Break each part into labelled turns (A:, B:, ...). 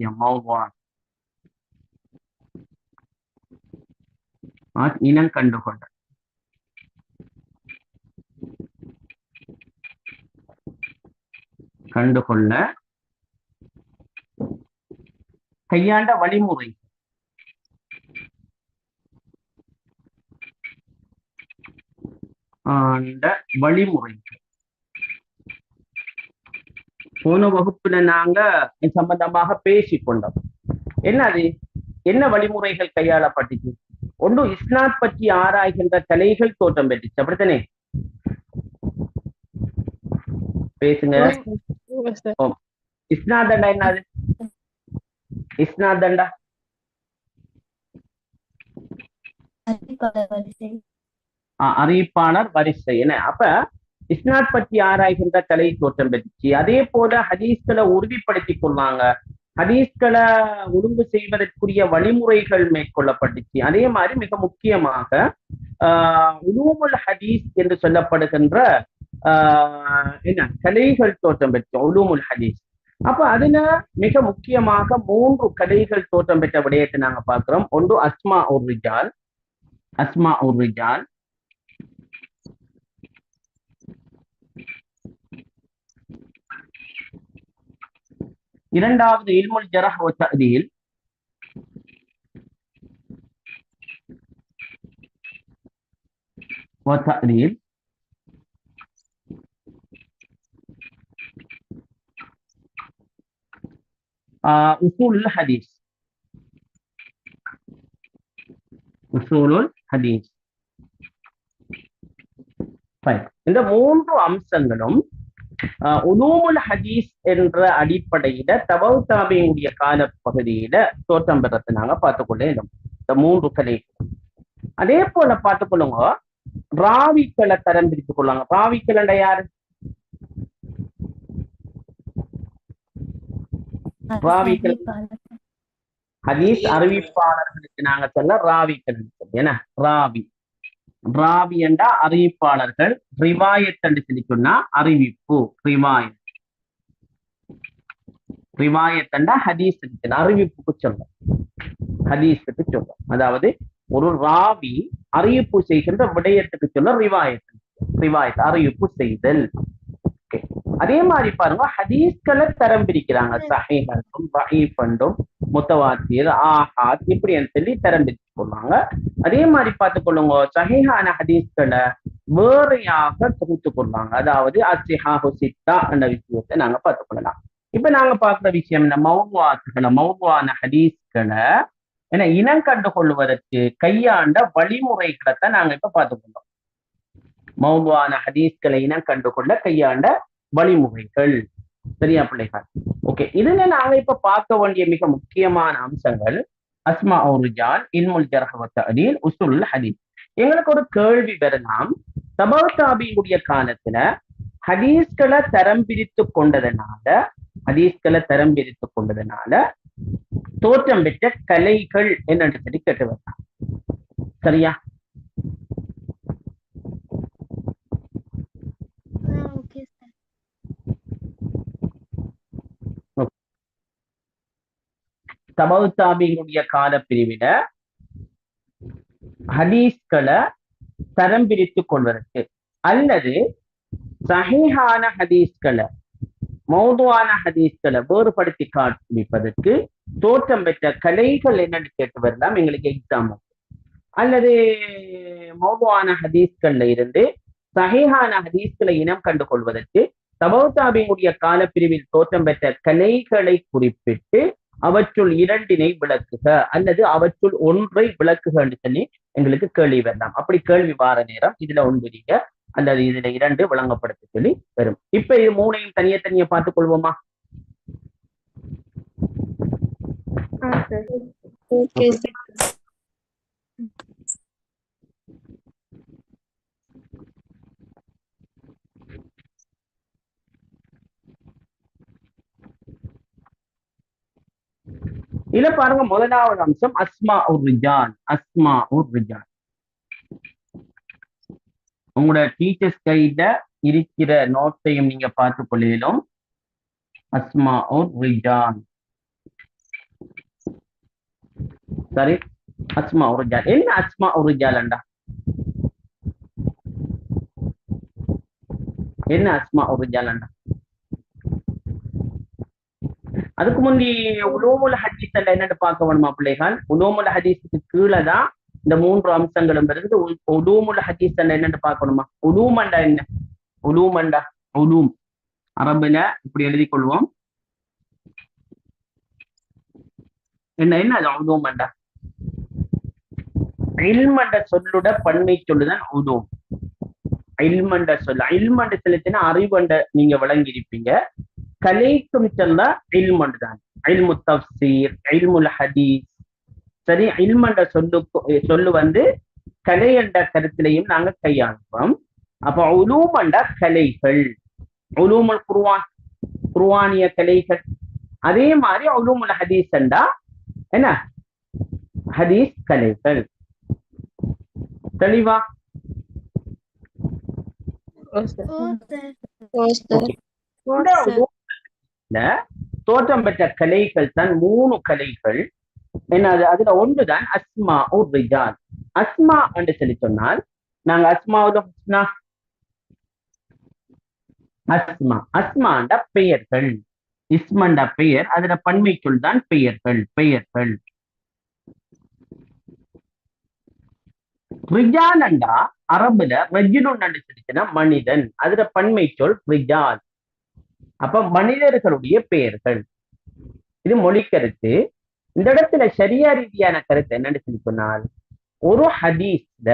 A: விஷயம் மௌவாத் இனம் கண்டுகொண்ட கண்டுகொள்ள கையாண்ட வழிமுறை ஆண்ட வழிமுறை போன வகுப்புல நாங்க இது சம்பந்தமாக பேசிக் கொண்டோம் என்னது? என்ன வழிமுறைகள் கையாளப்பட்டுச்சு ஒன்று இஸ்லாத் பற்றி ஆராய்கின்ற கலைகள் தோற்றம் பெற்றுச்சு. அப்படித்தானே? பேசுங்க. இஸ்னாத் தண்டா என்னது? இஸ்னாத் தண்டா? அறிவிப்பாளர் வரிசை. என்ன? அப்ப இஸ்னாத் பற்றி ஆராய்கின்ற கலை தோற்றம் பெற்றுச்சு அதே போல ஹதீஸ்களை உறுதிப்படுத்தி கொள்வாங்க. ஹதீஸ்களை ஒழுங்கு செய்வதற்குரிய வழிமுறைகள் மேற்கொள்ளப்பட்டுச்சு. அதே மாதிரி மிக முக்கியமாக ஆஹ் உலூமுல் ஹதீஸ் என்று சொல்லப்படுகின்ற ஆஹ் என்ன கலைகள் தோற்றம் பெற்றோம் உலூமுல் ஹதீஸ். அப்ப அதுல மிக முக்கியமாக மூன்று கலைகள் தோற்றம் பெற்ற விடயத்தை நாங்க பார்க்கிறோம். ஒன்று அஸ்மா உர் ரிஜால். அஸ்மா உர் ரிஜால். இரண்டாவது இல்முல் ஜரஹ் வ தஅதீல் வ தஅதீல் ஆஹ் உசூலுல் ஹதீஸ். உசூலுல் ஹதீஸ். Fine. இந்த மூன்று அம்சங்களும் ஆஹ் உலூமுல் ஹதீஸ் என்ற அடிப்படையில தபவு தாபியுடைய கால பகுதியில தோற்றம் பெறத்தை நாங்க பார்த்துக்கொள்ளே இந்த மூன்று கலை. அதே போல பார்த்துக்கொள்ளுங்க ராவிக்களை தரம் பிரித்துக் கொள்ளாங்க. ராவிக்கள் யாரு? ராவிக்கள். ஹதீஸ் அறிவிப்பாளர்களுக்கு நாங்க சொல்ல ராவிக்கள் ஏன்னா ராவி. ராவி என்றா அறிவிப்பாளர்கள். ரிவாயத் என்று சொல்லி சொன்னா அறிவிப்பு ரிவாயத். ரிவாயத் என்றா ஹதீஸ் அறிவிப்புக்கு சொல்லும் ஹதீஸுக்கு சொல்லும் அதாவது ஒரு ராவி அறிவிப்பு செய்கின்ற விடயத்துக்கு சொல்ல ரிவாயத். ரிவாயத் அறிவிப்பு செய்தல். அதே மாதிரி பாருங்க ஹதீஸ்களை தரம் பிரிக்கிறாங்க. சஹீஹண்டும் பஹீஃபண்டும் முத்தவாத்திர் ஆஹாத் இப்படி சொல்லி தரம் பிரிச்சு கொள்வாங்க அதே மாதிரி பார்த்து கொள்ளுங்க சஹீஹான ஹதீஸ்களை வேறையாக தொகுத்து கொள்வாங்க. அதாவது அசிஹா ஹுசித்தா என்ற விஷயத்தை நாங்க பார்த்து கொள்ளலாம். இப்ப நாங்க பார்க்குற விஷயம் இந்த மௌவாத்துகளை மௌவான ஹதீஸ்களை என இனம் கண்டு கொள்வதற்கு கையாண்ட வழிமுறைகளை தான் நாங்க இப்ப பார்த்துக்கொண்டோம் மௌவான ஹதீஸ்களை இனம் கண்டு கொள்ள கையாண்ட வழிமுறைகள். சரியா பிள்ளைகள்? ஓகே இதுல நாங்க இப்ப பார்க்க வேண்டிய மிக முக்கியமான அம்சங்கள். அஸ்மா ரிஜால் இன்முல் ஜரஹவத் அலீல் உசுல் ஹதீஸ். எங்களுக்கு ஒரு கேள்வி வரலாம். தபவ் காலத்துல ஹதீஸ்களை தரம் பிரித்து கொண்டதுனால ஹதீஸ்களை தரம் பிரித்து கொண்டதுனால தோற்றம் பெற்ற கலைகள் என்னன்னு சொல்லி கேட்டு வரலாம். சரியா
B: ஓகே சார்
A: தபவு தாபியினுடைய கால பிரிவில ஹதீஸ்களை தரம் பிரித்து கொள்வதற்கு அல்லது சஹீஹான ஹதீஸ்களை மௌதுவான ஹதீஸ்களை வேறுபடுத்தி காண்பிப்பதற்கு தோற்றம் பெற்ற கலைகள் என்னன்னு கேட்டு வரலாம் எங்களுக்கு எக்ஸாம் அல்லது மௌதுவான ஹதீஸ்கள்ல இருந்து சஹீஹான ஹதீஸ்களை இனம் கண்டு கொள்வதற்கு தபௌதாபியுடைய காலப்பிரிவில் தோற்றம் பெற்ற கலைகளை குறிப்பிட்டு அவற்றுள் இரண்டினை விளக்குக அல்லது அவற்றுள் ஒன்றை விளக்குக என்று சொல்லி எங்களுக்கு கேள்வி வரலாம் அப்படி கேள்வி வார நேரம் இதுல ஒன்றுறீங்க அல்லது இதுல இரண்டு விளங்கப்படுத்த சொல்லி வரும். இப்ப இது மூணையும் தனியே தனியே பார்த்துக் கொள்வோமா?
C: ஓகே சார்
A: இதுல பாருங்க முதலாவது அம்சம் அஸ்மா உர் ரிஜான் அஸ்மா உர் ரிஜான் உங்களோட டீச்சர்ஸ் கைட இருக்கிற நோட்டையும் நீங்க பார்த்து கொள்ளிலும். அஸ்மா உர் ரிஜான் சரி அஸ்மா உருஜால் என்ன அஸ்மா உருஜாலண்டா என்ன அஸ்மா உருஜாலண்டா அதுக்கு முந்தி உலோமுல ஹஜித்தல்ல என்னன்னு பார்க்க வேணுமா பிள்ளைகள்? உலோமுல ஹதீஸுக்கு கீழே தான் இந்த மூன்று அம்சங்களும் இருந்து உலூமுல ஹதீஸ் என்னன்னு பார்க்கணுமா உலூமண்டா என்ன? உலூமண்டா. உலூம். அரபுல இப்படி எழுதிக் கொள்வோம் என்ன என்ன அது உலூமண்டா இல்மண்ட சொல்லுட பன்மை சொல்லுதான் உதவும் இல்மண்ட சொல்ல இல்மண்ட செலுத்தினா அறிவண்ட நீங்க விளங்கி இருப்பீங்க கலைக்கும் சொல்ல இல்மண்டு தான். இல்மு தப்சீர் இல்முல் ஹதீஸ். சரி இல்மண்ட சொல்லு சொல்லு வந்து கலை என்ற கருத்திலையும் நாங்க கையாளுவோம். அப்ப உலூமண்ட கலைகள் உலூமுல் குர்வான் குர்வானிய கலைகள். அதே மாதிரி உலூமுல் ஹதீஸ் என்றா என்ன? ஹதீஸ் கலைகள். தெளிவா? தோற்றம் பெற்ற கலைகள் தான் மூணு கலைகள். என்ன அதுல ஒன்றுதான் அஸ்மா உர் ரிஜால். அஸ்மா என்று சொல்லி சொன்னால் நாங்க அஸ்மாவுல ஹுஸ்னா அஸ்மா. அஸ்மாண்ட பெயர்கள். இஸ்மண்ட பெயர். அதுல பன்மைக்குள் தான் பெயர்கள் பெயர்கள். ரிஜாலண்டா அரபுல ரஜிலுன் என்று சொல்லிச்சுன்னா மனிதன். அதுல பன்மை சொல் ரிஜால். அப்ப மனிதர்களுடைய பெயர்கள். இது மொழி கருத்து. இந்த இடத்துல சரியா ரீதியான கருத்து என்னன்னு சொல்லி சொன்னால் ஒரு ஹதீஸ்ல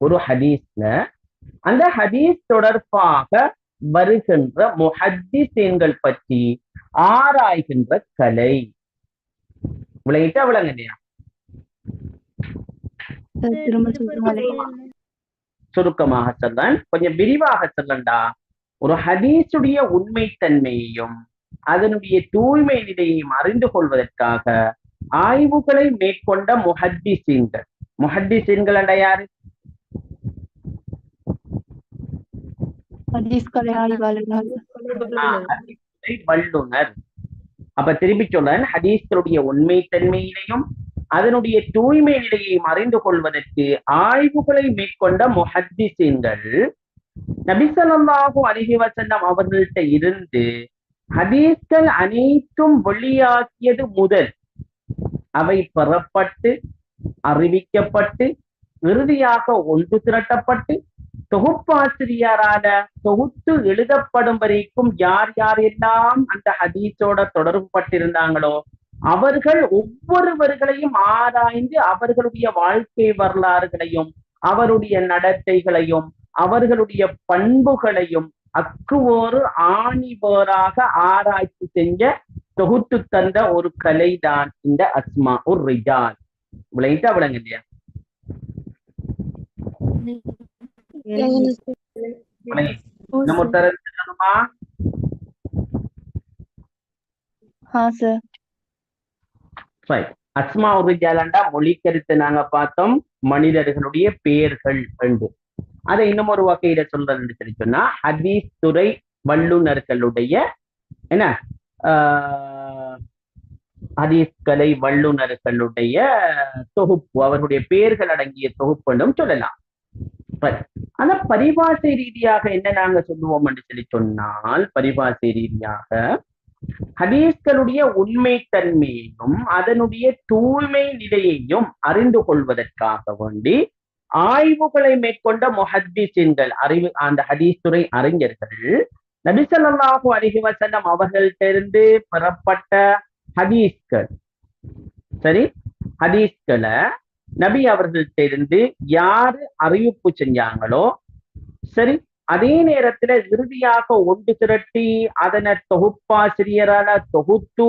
A: ஒரு ஹதீஸ்ல அந்த ஹதீஸ் தொடர்பாக வருகின்ற முஹத்திசீன்கள் பற்றி ஆராய்கின்ற கலை. விளங்கிட்டா விளங்க இல்லையா? சுருக்கமாக சொல்றேன். கொஞ்சம் விரிவாக சொல்லண்டா. ஒரு ஹதீஸுடைய உண்மைத்தன்மையையும் அதனுடைய தூய்மை நிலையையும் அறிந்து கொள்வதற்காக ஆய்வுகளை மேற்கொண்ட முஹத்திசீன்கள் முஹத்திசீன்கள் என்ற யாரு? வல்லுனர். அப்ப திருப்பி சொல்றேன் ஹதீஸ்களுடைய உண்மைத்தன்மையிலையும் அதனுடைய தூய்மை நிலையையும் அறிந்து கொள்வதற்கு ஆய்வுகளை மேற்கொண்ட முஹத்திசீன்கள் நபிசல்லாஹு அலிஹி வசல்லம் அவர்கள்ட்ட இருந்து ஹதீஸ்கள் அனைத்தும் வெளியாக்கியது முதல் அவை பெறப்பட்டு அறிவிக்கப்பட்டு இறுதியாக ஒன்று திரட்டப்பட்டு தொகுப்பாசிரியரால தொகுத்து எழுதப்படும் வரைக்கும் யார் யாரெல்லாம் அந்த ஹதீஸோட தொடர்பு பட்டிருந்தாங்களோ அவர்கள் ஒவ்வொருவர்களையும் ஆராய்ந்து அவர்களுடைய வாழ்க்கை வரலாறுகளையும் அவருடைய நடத்தைகளையும் அவர்களுடைய பண்புகளையும் அக்குவோரு ஆணிவோராக ஆராய்ச்சி செஞ்ச தொகுத்து தந்த ஒரு கலைதான் இந்த அஸ்மா ஒரு ரிஜால் விளங்கிட்டா விளங்க இல்லையா? நம்ம. அஸ்மா உருஜாலண்டா மொழி கருத்து நாங்க பார்த்தோம். மனிதர்களுடைய பெயர்கள் என்று. அதை இன்னும் ஒரு வகையில சொல்றதுன்னு சொல்லி சொன்னா ஹதீஸ் துறை வல்லுநர்களுடைய என்ன? ஆஹ், வல்லுநர்களுடைய தொகுப்பு அவர்களுடைய பெயர்கள் அடங்கிய தொகுப்புன்னும் சொல்லலாம். ஆனா பரிபாஷை ரீதியாக என்ன நாங்க சொல்லுவோம் என்று சொல்லி சொன்னால் பரிபாஷை ரீதியாக ஹதீஸ்களுடைய உண்மைத்தன்மையையும் அதனுடைய தூய்மை நிலையையும் அறிந்து கொள்வதற்காக வேண்டி ஆய்வுகளை மேற்கொண்ட முஹத்திசின்கள் அறிவு அந்த ஹதீஸ் துறை அறிஞர்கள் நபிசல்லாஹு அலிஹி வசல்லம் அவர்கள்ட்டிருந்து பெறப்பட்ட ஹதீஸ்கள். சரி? ஹதீஸ்களை நபி அவர்கள்ட்ட இருந்து யாரு அறிவிப்பு செஞ்சாங்களோ சரி? அதே நேரத்துல இறுதியாக ஒன்று திரட்டி அதனை தொகுப்பாசிரியரால தொகுத்து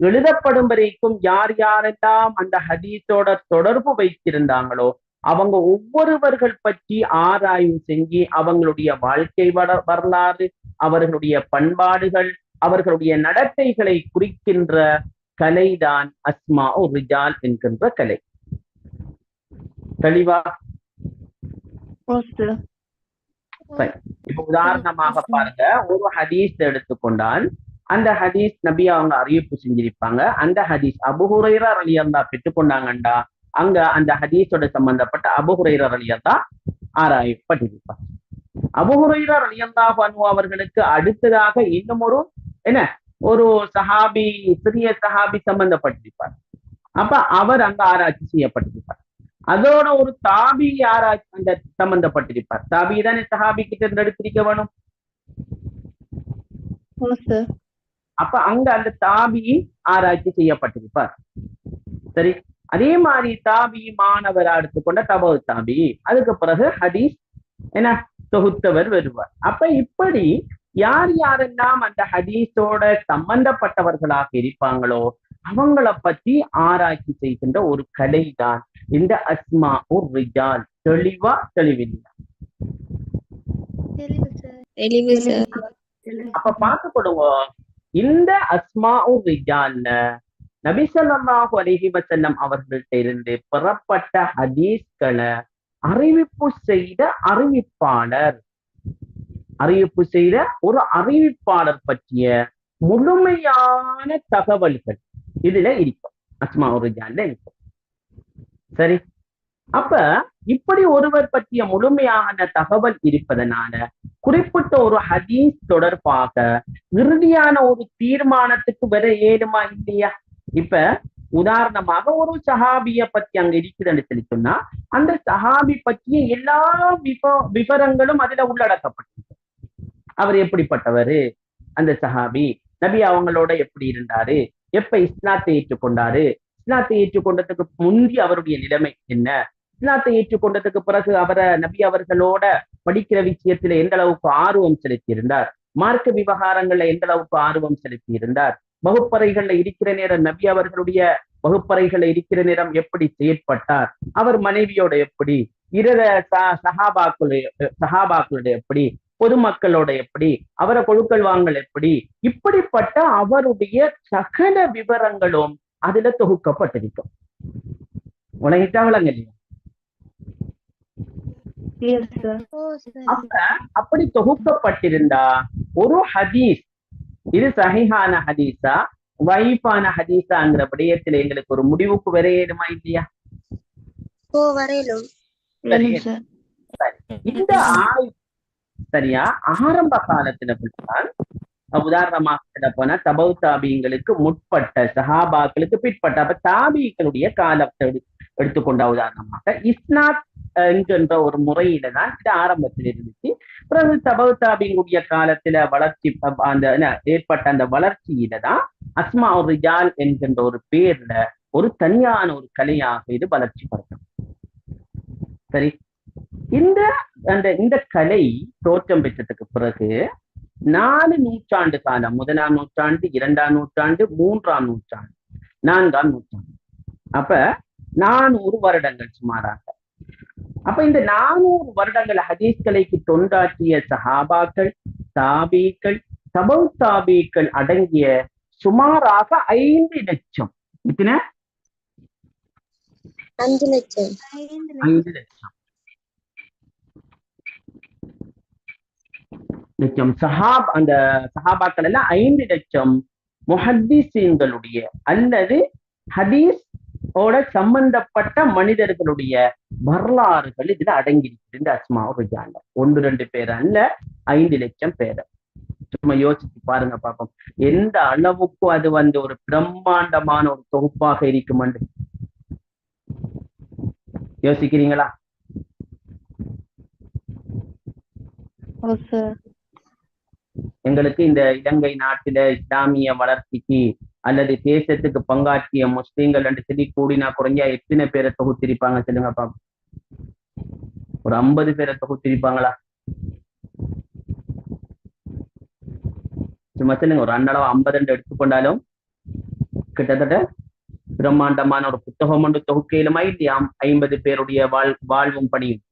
A: எழுதப்படும் வரைக்கும் யார் யாரெல்லாம் அந்த ஹதீஸோட தொடர்பு வைத்திருந்தாங்களோ அவங்க ஒவ்வொருவர்கள் பற்றி ஆராய்வு செஞ்சு அவங்களுடைய வாழ்க்கை வர- வரலாறு அவர்களுடைய பண்பாடுகள் அவர்களுடைய நடத்தைகளை குறிக்கின்ற கலைதான் அஸ்மா ரிஜால் என்கின்ற கலை. தெளிவா? உதாரணமாக பாருங்க. ஒரு ஹதீஸ் எடுத்துக்கொண்டால் அந்த ஹதீஸ் நபி அவங்க அறிவிப்பு செஞ்சிருப்பாங்க. அந்த ஹதீஸ் அபுஹுரைரா ரலியல்லா பெற்றுக்கொண்டாங்கண்டா அங்க அந்த ஹதீஸோட சம்பந்தப்பட்ட அபுஹுரைரா ரலியல்லா ஆராயப்பட்டிருப்பார். அபுஹுரைரா ரலியல்லாஹு அன்ஹு அவர்களுக்கு அடுத்ததாக இன்னும் ஒரு என்ன ஒரு சஹாபி சிறிய சஹாபி சம்பந்தப்பட்டிருப்பார். அப்ப அவர் அங்க ஆராய்ச்சி செய்யப்பட்டிருப்பார். அதோட ஒரு தாபி ஆராய்ச்சி அந்த சம்பந்தப்பட்டிருப்பார். தாபி தானே சஹாபி கிட்ட இருந்து எடுத்திருக்க வேணும் அப்ப அங்க அந்த தாபி ஆராய்ச்சி செய்யப்பட்டிருப்பார். சரி அதே மாதிரி தாபி மாணவரா எடுத்துக்கொண்ட தபு தாபி அதுக்கு பிறகு ஹதீஸ் என்ன? தொகுத்தவர் வருவார். அப்ப இப்படி யார் யாரெல்லாம் அந்த ஹதீஸோட சம்பந்தப்பட்டவர்களாக இருப்பாங்களோ அவங்கள பத்தி ஆராய்ச்சி செய்கின்ற ஒரு கலை தான் இந்த அஸ்மா ஒரு ரிஜால். தெளிவா தெளிவில்லை.
C: தெளிவு சார்.
A: அப்ப பார்த்துக்கொடுங்க இந்த அஸ்மா ரிஜால்ல நபிசல்லாஹு ஸல்லல்லாஹு அவர்கள்ட்ட இருந்து பெறப்பட்ட ஹதீஸ்களை அறிவிப்பு செய்த அறிவிப்பாளர். அறிவிப்பு செய்த ஒரு அறிவிப்பாளர் பற்றிய முழுமையான தகவல்கள் இதுல இருக்கும். அஸ்மா ரிஜால்ல இருக்கும். சரி. அப்ப இப்படி ஒருவர் பற்றிய முழுமையான தகவல் இருப்பதனால குறிப்பிட்ட ஒரு ஹதீஸ் தொடர்பாக இறுதியான ஒரு தீர்மானத்துக்கு வர ஏழுமா இல்லையா? இப்ப உதாரணமாக ஒரு சஹாபிய பத்தி அங்க இருக்குதுன்னு சொல்லி சொன்னா அந்த சஹாபி பற்றிய எல்லா விப விவரங்களும் அதுல உள்ளடக்கப்பட்டிருக்கு. அவர் எப்படிப்பட்டவரு? அந்த சஹாபி நபி அவங்களோட எப்படி இருந்தாரு? எப்ப இஸ்லாத்தை ஏற்றுக்கொண்டாரு? இஸ்லாத்தை ஏற்றுக்கொண்டதுக்கு முந்தி அவருடைய நிலைமை என்ன? இஸ்லாத்தை ஏற்றுக்கொண்டதுக்கு பிறகு அவரை நபி அவர்களோட படிக்கிற விஷயத்துல எந்த அளவுக்கு ஆர்வம் செலுத்தி இருந்தார் மார்க்க விவகாரங்கள்ல எந்த அளவுக்கு ஆர்வம் செலுத்தி இருந்தார் வகுப்பறைகள்ல இருக்கிற நேரம் நபி அவர்களுடைய வகுப்பறைகள்ல இருக்கிற நேரம் எப்படி செயற்பட்டார்? அவர் மனைவியோட எப்படி? இரத சஹாபாக்களுடைய சஹாபாக்களுடைய எப்படி? பொதுமக்களோட எப்படி? அவரை கொழுக்கள் வாங்கல் எப்படி? இப்படிப்பட்ட அவருடைய சகல விவரங்களும் அதுல தொகுக்கப்பட்டிருக்கும். உனக்கு விளங்க இல்லையா
B: கிளியர் சார்
A: அப்ப அப்படி தொகுக்கப்பட்டிருந்தா ஒரு ஹதீஸ் இது சஹிஹான ஹதீஸா? வைஃபான ஹதீஸாங்கிற விடயத்துல எங்களுக்கு ஒரு முடிவுக்கு வரையணுமா இல்லையா? இந்த ஆய்வு சரியா? ஆரம்ப காலத்துல தான் உதாரணமாக சொல்ல போனா தபவு தாபிங்களுக்கு முற்பட்ட சஹாபாக்களுக்கு பிற்பட்ட அப்ப தாபிகளுடைய காலத்தை எடு- எடுத்துக்கொண்ட உதாரணமாக இஸ்னாத் என்கின்ற ஒரு முறையில தான் இது ஆரம்பத்தில் இருந்துச்சு பிறகு தபவு காலத்துல வளர்ச்சி அந்த ஏற்பட்ட அந்த வளர்ச்சியில தான் அஸ்மா ஒரு ரிஜால் என்கின்ற ஒரு பேர்ல ஒரு தனியான ஒரு கலையாக இது வளர்ச்சி பெறும் சரி. இந்த அந்த இந்த கலை தோற்றம் பெற்றதுக்கு பிறகு நாலு நூற்றாண்டு காலம் முதலாம் நூற்றாண்டு இரண்டாம் நூற்றாண்டு மூன்றாம் நூற்றாண்டு நான்காம் நூற்றாண்டு. அப்ப நானூறு வருடங்கள் சுமாராக. அப்ப இந்த நானூறு வருடங்கள் ஹதீஸ் கலைக்கு தொண்டாற்றிய சஹாபாக்கள் தாபீக்கள் தபு தாபீக்கள் அடங்கிய சுமாராக ஐந்து லட்சம். எத்தனை?
C: அஞ்சு லட்சம்.
A: ஐந்து லட்சம். லட்சம் சஹாப் அந்த சஹாபாக்கள் எல்லாம் ஐந்து லட்சம் முஹத்திசீன்களுடைய அல்லது ஹதீஸ் ஓட சம்பந்தப்பட்ட மனிதர்களுடைய வரலாறுகள் இதுல அடங்கியிருக்கு இந்த அஸ்மா ரிஜால ஒன்று ரெண்டு பேர் அல்ல ஐந்து லட்சம் பேர். சும்மா யோசிச்சு பாருங்க பாப்போம். எந்த அளவுக்கு அது வந்து ஒரு பிரம்மாண்டமான ஒரு தொகுப்பாக இருக்குமென்று. யோசிக்கிறீங்களா? எங்களுக்கு இந்த இலங்கை நாட்டில இஸ்லாமிய வளர்ச்சிக்கு அல்லது தேசத்துக்கு பங்காற்றிய முஸ்லீம்கள் ரெண்டு சொல்லி கூடினா குறைஞ்சா எத்தனை பேரை தொகுத்திருப்பாங்க சொல்லுங்க பாப்போம். ஒரு ஐம்பது பேரை தொகுத்திருப்பாங்களா சும்மா சொல்லுங்க ஒரு அன்னளவு ஐம்பது ரெண்டு எடுத்துக்கொண்டாலும் கிட்டத்தட்ட பிரம்மாண்டமான ஒரு புத்தகம் ஒன்று தொகுக்கையிலுமா இல்லையா ஐம்பது பேருடைய வாழ் வாழ்வும் பணியும்.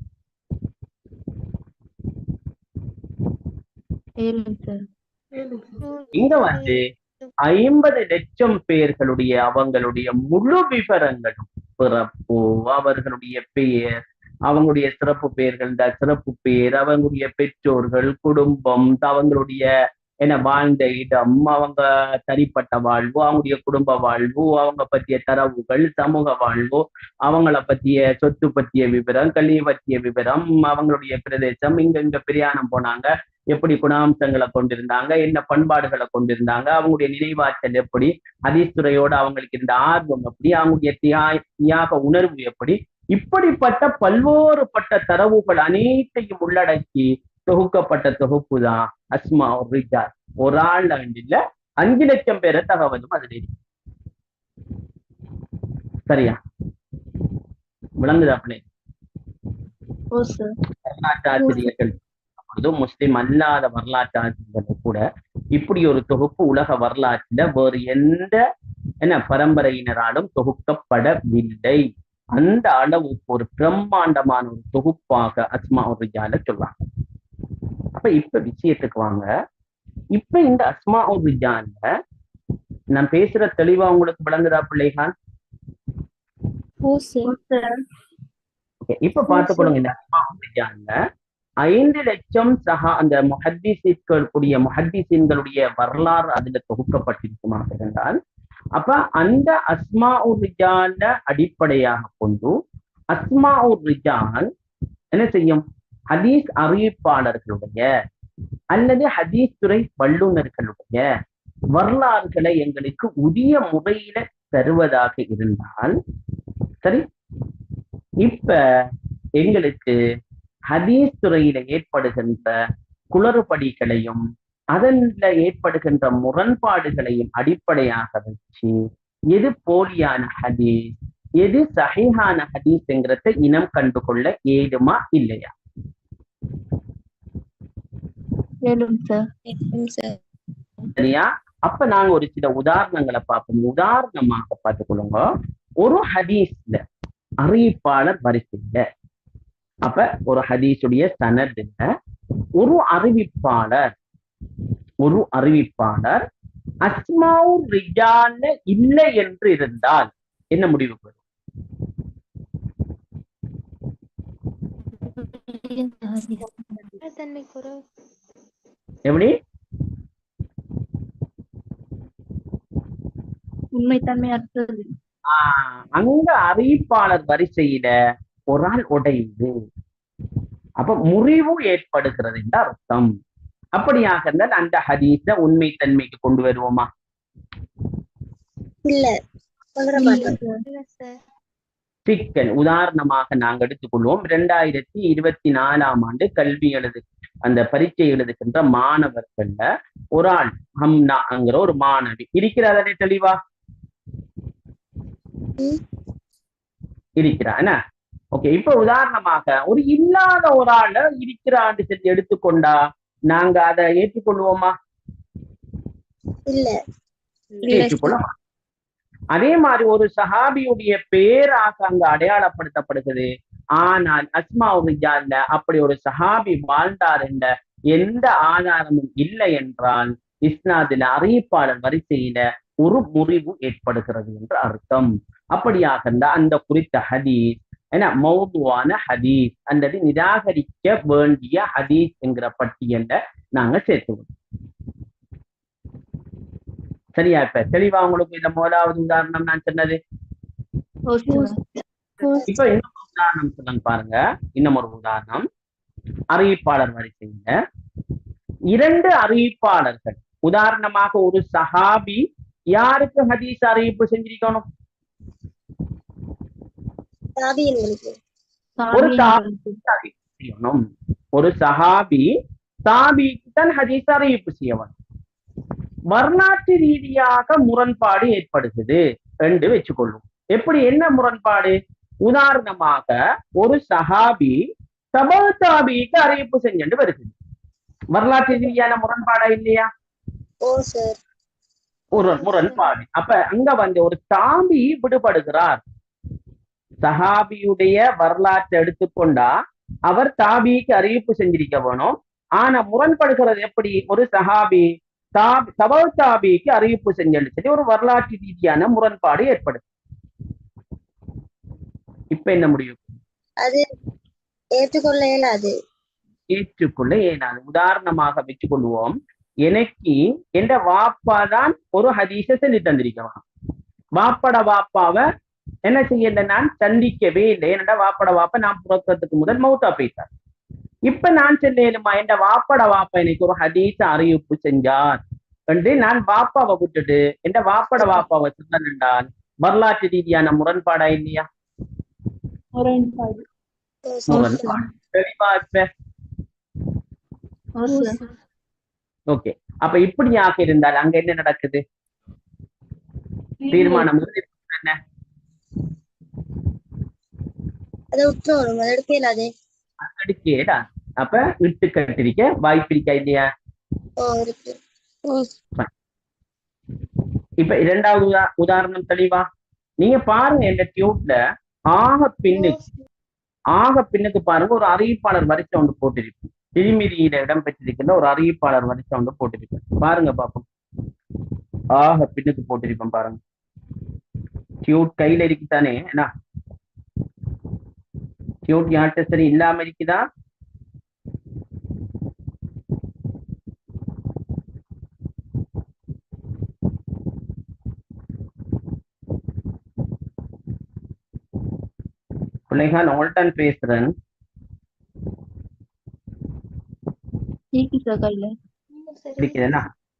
A: இங்க வந்து ஐம்பது லட்சம் பேர்களுடைய அவங்களுடைய முழு விவரங்களும் பிறப்பு அவர்களுடைய பெயர் அவங்களுடைய சிறப்பு பெயர்கள் இந்த சிறப்பு பெயர் அவங்களுடைய பெற்றோர்கள் குடும்பம் அவங்களுடைய என்ன வாழ்ந்த இடம் அவங்க தனிப்பட்ட வாழ்வு அவங்களுடைய குடும்ப வாழ்வு அவங்க பற்றிய தரவுகள் சமூக வாழ்வு அவங்கள பற்றிய சொத்து பற்றிய விவரம் கல்வி பற்றிய விவரம் அவங்களுடைய பிரதேசம் இங்க இங்க பிரயாணம் போனாங்க எப்படி குணாம்சங்களை கொண்டிருந்தாங்க என்ன பண்பாடுகளை கொண்டிருந்தாங்க அவங்களுடைய நினைவாற்றல் எப்படி ஹதீஸ்துறையோட அவங்களுக்கு இருந்த ஆர்வம் எப்படி அவங்களுடைய தியாக உணர்வு எப்படி இப்படிப்பட்ட பல்வேறுபட்ட தரவுகள் அனைத்தையும் உள்ளடக்கி தொகுக்கப்பட்ட தொகுப்பு தான் அஸ்மா ரிஜால். ஒரு ஆள் இல்ல அஞ்சு லட்சம் பேரை தகவலும் அதுல இருக்கு. சரியா? விளங்குதா வரலாற்று ஆசிரியர்கள் அதுவும் முஸ்லிம் அல்லாத வரலாற்று ஆசிரியர்கள் கூட இப்படி ஒரு தொகுப்பு உலக வரலாற்றுல வேறு எந்த என்ன பரம்பரையினராலும் தொகுக்கப்படவில்லை. அந்த அளவுக்கு ஒரு பிரம்மாண்டமான ஒரு தொகுப்பாக அஸ்மா ரிஜால சொல்றாங்க அப்ப இப்ப விஷயத்துக்கு வாங்க. இப்ப இந்த அஸ்மா ரிஜால நான் பேசுற தெளிவா உங்களுக்கு விளங்குதா பிள்ளைகள்? இப்ப பார்த்துக்கொள்ளுங்க இந்த அஸ்மாவுடைய ஐந்து லட்சம் சஹா அந்த முஹத்திசீன்களுடைய முஹத்திசீன்களுடைய வரலாறு அதுல தொகுக்கப்பட்டிருக்குமாக இருந்தால் அப்ப அந்த அஸ்மா ரிஜால அடிப்படையாக கொண்டு அஸ்மா ரிஜால் என்ன செய்யும்? ஹதீஸ் அறிவிப்பாளர்களுடைய அல்லது ஹதீஸ் துறை வல்லுநர்களுடைய வரலாறுகளை எங்களுக்கு உரிய முறையில தருவதாக இருந்தால் சரி இப்ப எங்களுக்கு ஹதீஸ் துறையில ஏற்படுகின்ற குளறுபடிகளையும் அதன்ல ஏற்படுகின்ற முரண்பாடுகளையும் அடிப்படையாக வச்சு எது போலியான ஹதீஸ் எது சஹீஹான ஹதீஸ்ங்கிறத இனம் கண்டு கொள்ள ஏதுமா இல்லையா?
B: மேலும் சார்
C: சார்
A: சரியா? அப்ப நாங்க ஒரு சில உதாரணங்களை பார்ப்போம். உதாரணமாக பார்த்துக்கொள்ளுங்க. ஒரு ஹதீஸ்ல அறிவிப்பாளர் வரிசையில அப்ப ஒரு ஹதீஸுடைய சனதுல ஒரு அறிவிப்பாளர் ஒரு அறிவிப்பாளர் அஸ்மாவு ரிஜால இல்லை என்று இருந்தால் என்ன முடிவு
C: குறைவு
A: எப்படி
B: உண்மைத்தன்மை அற்றது
A: அங்க அறிவிப்பாளர் வரிசையில ஒரு ஆள் உடையுது அப்ப முறிவு ஏற்படுகிறது என்ற அர்த்தம். அப்படியாக இருந்தால் அந்த ஹதீஸ கொண்டு வருவோமா?
C: இல்ல. கொண்டு சார்
A: சிக்கல் உதாரணமாக நாங்க எடுத்துக்கொள்வோம். இரண்டாயிரத்தி இருபத்தி நாலாம் ஆண்டு கல்வி எழுது அந்த பரீட்சை எழுதுகின்ற மாணவர்கள்ல ஒரு ஆள் ஹம்னாங்கிற ஒரு மாணவி. இருக்கிறாரே தெளிவா?
C: ம்.
A: இருக்கிறா என்ன? ஓகே இப்ப உதாரணமாக ஒரு இல்லாத ஒரு ஆளை இருக்கிறான்னு சொல்லி எடுத்துக்கொண்டா? நாங்க அதை ஏற்றுக்கொள்வோமா? ஏற்றுக்கொள்ள. அதே மாதிரி ஒரு சஹாபியுடைய பேராக அங்க அடையாளப்படுத்தப்படுகிறது. ஆனால் அஸ்மா ரிஜால்ல அப்படி ஒரு சஹாபி வாழ்ந்தார் என்ற எந்த ஆதாரமும் இல்லை என்றால் இஸ்னாதில அறிவிப்பாளர் வரிசையில ஒரு முறிவு ஏற்படுகிறது என்று அர்த்தம். அப்படியாக இருந்தா அந்த குறித்த ஹதீஸ் என்ன? மௌதுவான ஹதீஸ். அல்லது நிராகரிக்க வேண்டிய ஹதீஸ் என்கிற பட்டியல்ல நாங்க சேர்த்துவோம் சரியா? இப்ப தெளிவா உங்களுக்கு இந்த முதலாவது உதாரணம் நான் சொன்னது? இப்ப இன்னும் ஒரு உதாரணம் சொல்லுங்க பாருங்க. இன்னும் ஒரு உதாரணம். அறிவிப்பாளர் வரிசையில. இரண்டு அறிவிப்பாளர்கள். உதாரணமாக ஒரு சஹாபி யாருக்கு ஹதீஸ் அறிவிப்பு செஞ்சிருக்கணும்? ஒரு ஒரு சஹாபி தாபிக்கு தான் ஹதீஸ் அறிவிப்பு செய்யணும் வரலாற்று ரீதியாக முரண்பாடு ஏற்படுகிறது. என்று வச்சுக்கொள்ளும். எப்படி என்ன முரண்பாடு? உதாரணமாக ஒரு சஹாபி சபா தாபிக்கு அறிவிப்பு செஞ்சு வருகிறது. வரலாற்று ரீதியான முரண்பாடா இல்லையா? ஒரு முரண்பாடு. அப்ப அங்க வந்து ஒரு தாபி விடுபடுகிறார். சஹாபியுடைய வரலாற்றை எடுத்துக்கொண்டா அவர் தாபிக்கு அறிவிப்பு செஞ்சிருக்க வேணும். ஆனா முரண்படுகிறது எப்படி? ஒரு சஹாபி தாபி சபா தாபிக்கு அறிவிப்பு செஞ்சு சொல்லி ஒரு வரலாற்று ரீதியான முரண்பாடு ஏற்படுது. இப்ப என்ன முடியும்
C: அது ஏற்றுக்கொள்ள இயலாது.
A: ஏற்றுக்கொள்ள ஏனாது உதாரணமாக வச்சுக்கொள்வோம் எனக்கு என்ற வாப்பா தான் ஒரு ஹதீஸ சொல்லி தந்திருக்கிறான் வாப்பட வாப்பாவை என்ன செய்யல? நான் சந்திக்கவே இல்லை. என்னடா வாப்பட வாப்பா? நான் புறக்கிறதுக்கு முதல் மௌத்தா போயிட்டார் இப்ப நான் செல்லேலுமா என்ற வாப்பட வாப்பா எனக்கு ஒரு ஹதீஸ அறிவிப்பு செஞ்சார். என்று நான் வாப்பாவை விட்டுட்டு என்ற வாப்பட வாப்பாவை சொன்னான் வரலாற்று ரீதியான முரண்பாடா இல்லையா?
B: முரண்பாடு.
A: தெளிவா இப்ப ஓகே. அப்ப இப்படியாக இருந்தால் அங்க என்ன நடக்குது? தீர்மானம் என்ன?
C: ஓ இருக்கு ஓ
A: இப்ப இரண்டாவது உதா- உதாரணம் தெளிவா நீங்க பாருங்க இந்த டியூப்ல ஆக பின்னுக்கு ஆக பின்னுக்கு பாருங்க ஒரு அறிவிப்பாளர் வரிசை ஒன்று போட்டிருக்கு திருமிதியில இடம் பெற்றிருக்கின்ற ஒரு அறிவிப்பாளர் வரிசை ஒன்று போட்டிருக்கு பாருங்க பாப்போம் ஆக பின்னுக்கு போட்டிருப்பேன் பாருங்க டியூட் கையில இருக்குதானே என்ன டியூட் யார்கிட்ட சரி இல்லாம இருக்குதா? பிள்ளைங்க நோல்டன் பேசுறேன்.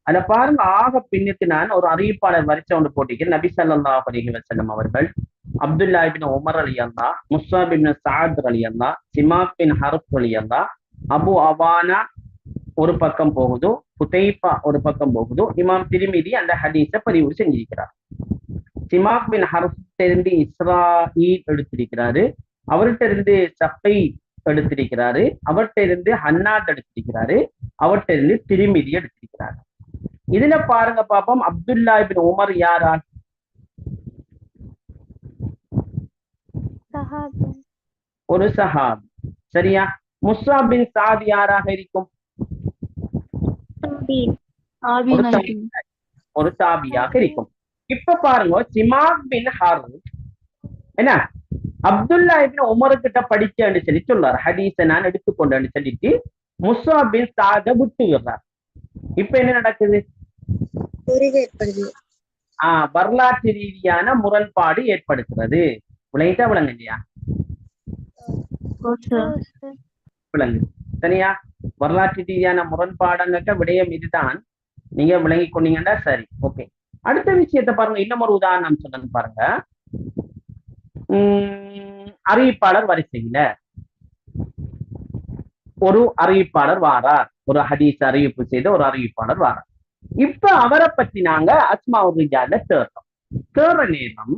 A: அத பாருங்க ஆக பின்னுக்கு நான் ஒரு அறிவிப்பாளர் வரிசை ஒன்று போட்டிருக்கேன் நபி ஸல்லல்லாஹு அலைஹி வஸல்லம் அவர்கள். அப்துல்லா உமர் அலி அல்லா முஸ்ஸாப் இப்னு சாத் அலி அல்லா சிமாக் பின் ஹர்ப் அலி அல்லா அபு அவானா ஒரு பக்கம் போகுது புதைப்பா ஒரு பக்கம் போகுது இமாம் திருமிதி அந்த ஹதீஸை பதிவு செஞ்சிருக்கிறார். சிமாக் பின் ஹர்ப் இருந்து இஸ்ரா எடுத்திருக்கிறாரு அவர்கிட்ட இருந்து சப்பை எடுத்திருக்கிறாரு அவர்கிட்ட இருந்து ஹன்னாத் எடுத்திருக்கிறாரு அவர்கிட்ட இருந்து திருமிதி எடுத்திருக்கிறாரு. இதுல பாருங்க பாப்போம் அப்துல்லாபின் உமர் யாரா ஒரு சஹாப். சரியா? முஸ்ஸா பின் சாத் யாராக இருக்கும்?
B: ஆவி
A: ஒரு சாபியாக இருக்கும். இப்ப பாருங்க சிமாக் பின் ஹர் என்ன? அப்துல்லா இபின் உமர் கிட்ட படிச்சேன்னு சொல்லி சொல்றாரு. ஹதீஸை நான் எடுத்துக்கொண்டேன்னு சொல்லிட்டு முஸ்ஸா பின் சாத விட்டு விடுறார். இப்ப என்ன நடக்குது? ஆஹ் வரலாற்று ரீதியான முரண்பாடு ஏற்படுகிறது. விளங்கிட்டா விளங்க இல்லையா விளங்கு சரியா வரலாற்று ரீதியான முரண்பாடுங்கிட்ட விடயம் இதுதான் நீங்க விளங்கி கொண்டீங்கன்னா சரி ஓகே அடுத்த விஷயத்த பாருங்க இன்னும் ஒரு உதாரணம் சொன்னு பாருங்க உம் அறிவிப்பாளர் வரிசையில ஒரு அறிவிப்பாளர் வாரார் ஒரு ஹதீஸ் அறிவிப்பு செய்த ஒரு அறிவிப்பாளர் வாரார் இப்ப அவரை பத்தி நாங்க அஸ்மா ரிஜால தேடுறோம் தேடுற நேரம்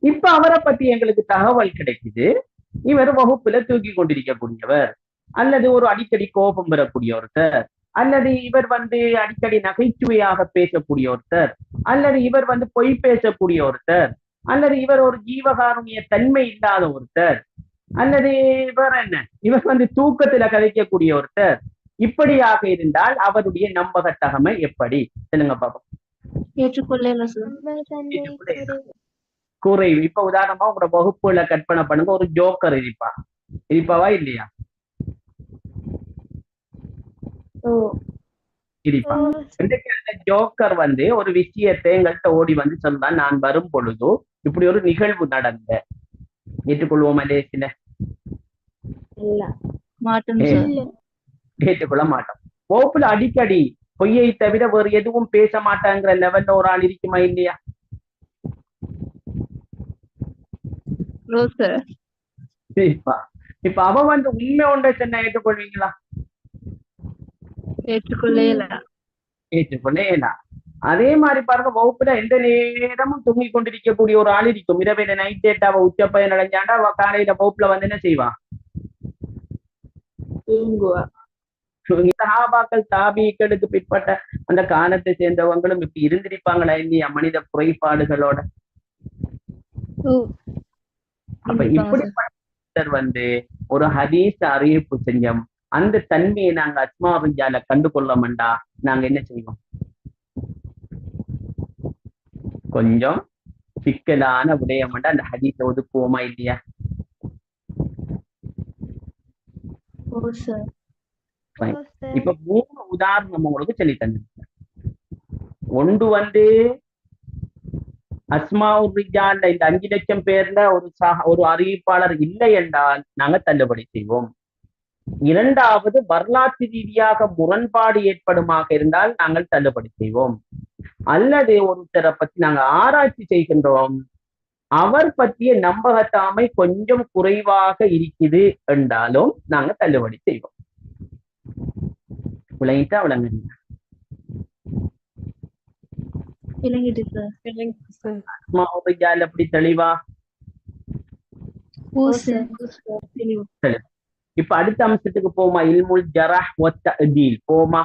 A: இப்ப அவரை பத்தி எங்களுக்கு தகவல் கிடைக்குது. இவர் வகுப்புல தூக்கி கொண்டிருக்கக்கூடியவர். அல்லது ஒரு அடிக்கடி கோபம் பெறக்கூடிய ஒருத்தர். அல்லது இவர் வந்து அடிக்கடி நகைச்சுவையாக பேசக்கூடிய ஒருத்தர். அல்லது இவர் வந்து பொய் பேசக்கூடிய ஒருத்தர். அல்லது இவர் ஒரு ஜீவகாருண்ய தன்மை இல்லாத ஒருத்தர். அல்லது இவர் என்ன? இவர் வந்து தூக்கத்துல கதைக்கக்கூடிய ஒருத்தர். இப்படியாக இருந்தால் அவருடைய நம்பகத்தகமை எப்படி? சொல்லுங்க பாப்போம்
B: ஏற்றுக்கொள்ளல சார்.
A: குறைவு இப்ப உதாரணமா உங்களோட வகுப்புல கற்பனை பண்ணுங்க. ஒரு ஜோக்கர் இருப்பா இருப்பாவா இல்லையா? இருப்பா ஜோக்கர் வந்து ஒரு விஷயத்தை எங்கள்கிட்ட ஓடி வந்து சொன்னா நான் வரும் பொழுது இப்படி ஒரு நிகழ்வு நடந்த. ஏற்றுக்கொள்வோமா லேசில?
B: மாட்டோம்
A: ஏ.
B: சார்
A: ஏற்றுக்கொள்ள மாட்டோம். வகுப்புல அடிக்கடி பொய்யை தவிர வேறு எதுவும் பேச மாட்டாங்கிற லெவல்ல ஒரு ஆள் இருக்குமா இல்லையா?
B: ஓ சார்
A: இப்ப இப்ப அவ வந்து உண்மை ஒன்றை சொன்ன ஏற்றுக்கொள்வீங்களா?
B: ஏற்றுக்கொள்ளல
A: அதே மாதிரி பாருங்க வகுப்புல எந்த நேரமும் தூங்கி கொண்டிருக்கக்கூடிய ஒரு ஆள் இருக்கும். இரவில நைட் டேட் அவ உச்சப்பைய நடைஞ்சாண்டா அவ காலையில வகுப்புல வந்து என்ன செய்வா?
B: தூங்குவா.
A: சஹாபாக்கள் தாபீக்களுக்கு பிற்பட்ட அந்த காலத்தை சேர்ந்தவங்களும் இப்படி இருந்திருப்பாங்களா இல்லையா? மனித குறைபாடுகளோட. அப்ப இப்படி வந்து ஒரு ஹதீஸ் அறிவிப்பு செஞ்சோம். அந்த தன்மையை நாங்க அஸ்மா ரிஜால கண்டு கொள்ளமண்டா நாங்க என்ன செய்வோம்? கொஞ்சம் சிக்கலான விடயமண்டா அந்த ஹதீஸை ஒதுக்குவோமா இல்லையா. இப்ப மூணு உதாரணம் உங்களுக்கு சொல்லி தந்திருக்கேன் ஒன்று வந்து அஸ்மாவுர் ரிஜால்ல இந்த அஞ்சு லட்சம் பேர்ல ஒரு சக ஒரு அறிவிப்பாளர் இல்லை என்றால் நாங்க தள்ளுபடி செய்வோம். இரண்டாவது வரலாற்று ரீதியாக முரண்பாடு ஏற்படுமாக இருந்தால் நாங்கள் தள்ளுபடி செய்வோம். அல்லது ஒருத்தரை பத்தி நாங்க ஆராய்ச்சி செய்கின்றோம். அவர் பற்றிய நம்பகத்தாமை கொஞ்சம் குறைவாக இருக்குது என்றாலும் நாங்க தள்ளுபடி செய்வோம். விளங்கிட்டா விளங்குறீங்க
B: விளங்கிட்டு
A: ரிஜால் எப்படி? தெளிவா? இப்ப அடுத்த அம்சத்துக்கு போமா இல்முல் ஜரஹ் போமா